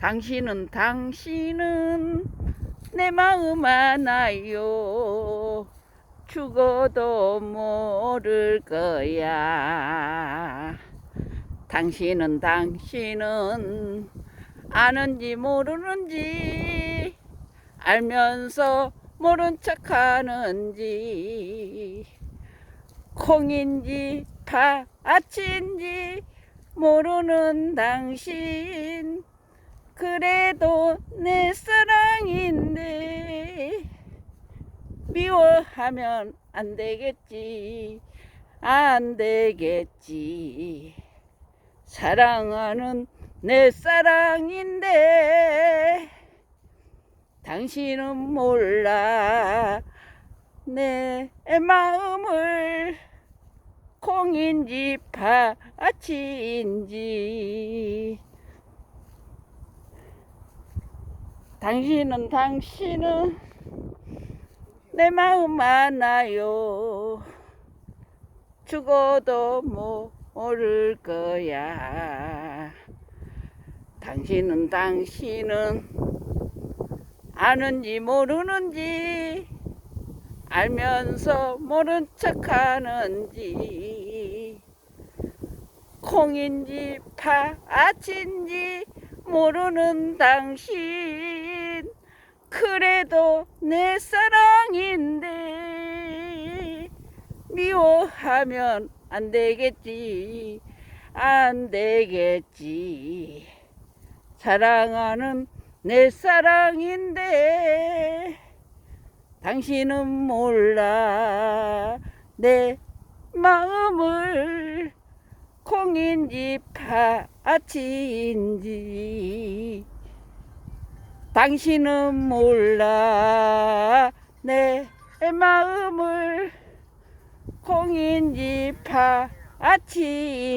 당신은 당신은 내 마음 알아요. 죽어도 모를 거야. 당신은 당신은 아는지 모르는지 알면서 모른 척 하는지 콩인지 파치인지 모르는 당신 그래도 내 사랑인데 미워하면 안 되겠지 안 되겠지. 사랑하는 내 사랑인데 당신은 몰라 내 마음을 콩인지 파치인지 당신은 당신은 내 마음 알아요? 죽어도 모를 거야. 당신은 당신은 아는지 모르는지 알면서 모른 척 하는지 콩인지 파치인지 모르는 당신 그래도 내 사랑인데 미워하면 안 되겠지 안 되겠지. 사랑하는 내 사랑인데 당신은 몰라. 내 마음을 콩인지 파치인지 당신은 몰라. 내 마음을 콩인지 파치인지